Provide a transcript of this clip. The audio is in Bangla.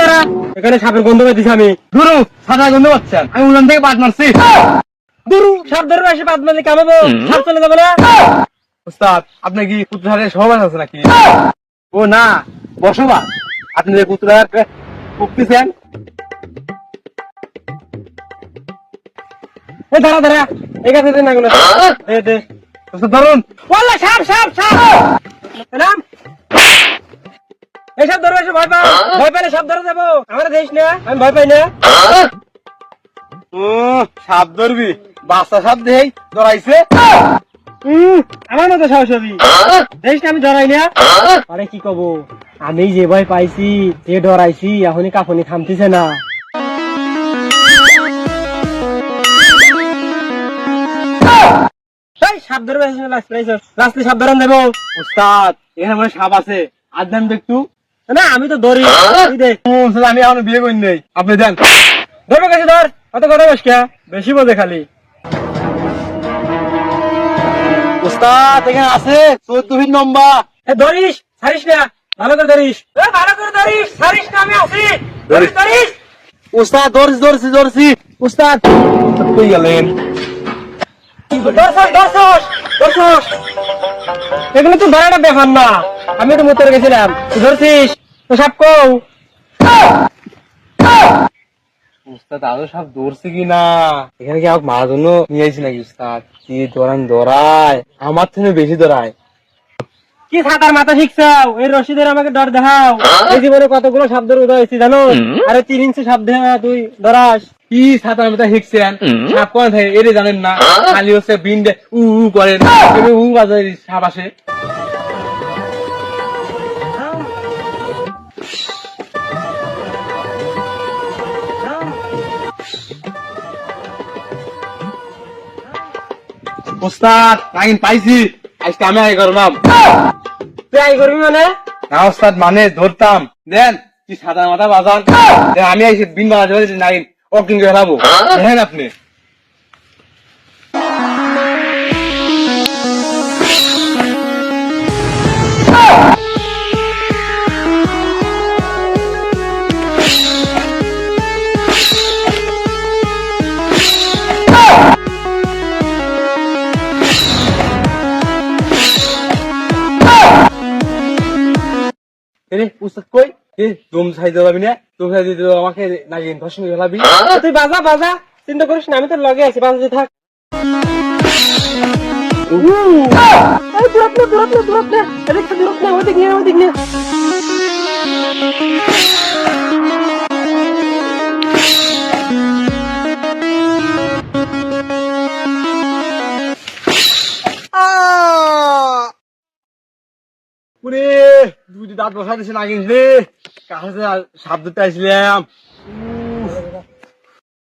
দাঁড়া দাঁড়া এখানে সাপের গন্ধ পেয়েছি আমি। গুরু সাদা গন্ধ পাচ্ছেন। আমি উলান থেকে বাদ মারছি। দুরু সাপ ধরে এসে বাদ মারলে কামাবো সাপ চলে যাবে না? উস্তাদ আপনি কি পুত্রহারের সহবাস আছে নাকি? ও না বসবাস। আপনি যে পুত্রহার উঠতেছেন এ দাঁড়া দাঁড়া। এই কাছে দে না কোনো দে। দে ধরুন। ওয়াল্লা সাপ সাপ সাপ। নাম এই সাপ ধরে এসে ভয় পাও। ভয় পেলে সাপ ধরে যাব আমার দেশ না আমি ভয় পাই না। সাপ ধরবি। বাচ্চা সাপ দেই ধরাইছে। আমার মতো সাহস হবি। দেশ আমি ডরাই না। আরে কি কব? আমি যে ভয় পাইছি যে ডরাইছি এখনই কাপনি থামতিছে না। সাপ ধরবে সাপ ধরান দেবো। উস্তাদ এখানে সাপ আছে। আর দেন একটু না আমি তো ধরি। তুই ও, আমি এখনও বিয়ে করি নাই। আপনি দেন। ধরবে কাছে ধর। অত কথা বস কে? বেশি বোঝে খালি। উস্তাদ এখানে আছে চোদ্দ ফিট লম্বা ধরিস? ছাড়িস না। ভালো করে ধরিস। ভালো করে ধরিস। ছাড়িস না আমি আছি। ধরিস। ধরিস উস্তাদ ধরছি ধরছি ধরছি উস্তাদ। উস্তাদ কই গেলেন দর্শক দর্শক দর্শক এগুলো তো ধরাটা ব্যাপার না। আমি তো মুতরে গেছিলাম। ধরছিস? তো সাপ কও। উস্তাদ আরও সব ধরছে কি না এখানে কি আমাকে মারার জন্য নিয়ে আইছি নাকি উস্তাদ? কি ধরান ধরায়। আমার থেকে বেশি ধরায়। কি সাঁতার মাথা শিখছাও? এই রশি ধরে আমাকে ডর দেখাও। এই জীবনে কতগুলো সাপ ধরে উঠেছি জানো? আরে তিন ইঞ্চি সাপ ধরে তুই ধরাস। কি সাঁতার মাথা শিখছেন? সাপ কোন থাকে? এরে জানেন না। খালি হচ্ছে বিন দে উ উ করেন এবার উ বাজারে সাপ আসে। ওস্তাদ নাগিন পাইছি। আজকে আমি আগে করলাম তুই আই করবি মানে? না ওস্তাদ মানে ধরতাম। দেন কি সাদা মাথা বাজান আমি আইসি বিন বাজাতে নাগিন ও কিন্তু হেলাবো দেখেন আপনি। এরে উস্তাদ কই? এ দম ছাই দেওয়াবি না? দম ছাই দিতে আমাকে নাগিন ইনফরমেশন হেলাবি তুই বাজা বাজা। চিন্তা করিস না আমি তো লগে আছি বাজাতে থাক। দূরত না দূরত না দূরত না না দূরত না ওদিক নিয়ে ওদিক নিয়ে। পুরে দুটি দাঁত বসা দিছে নাগিন রে কাছে সাপ ধরতে আসলাম।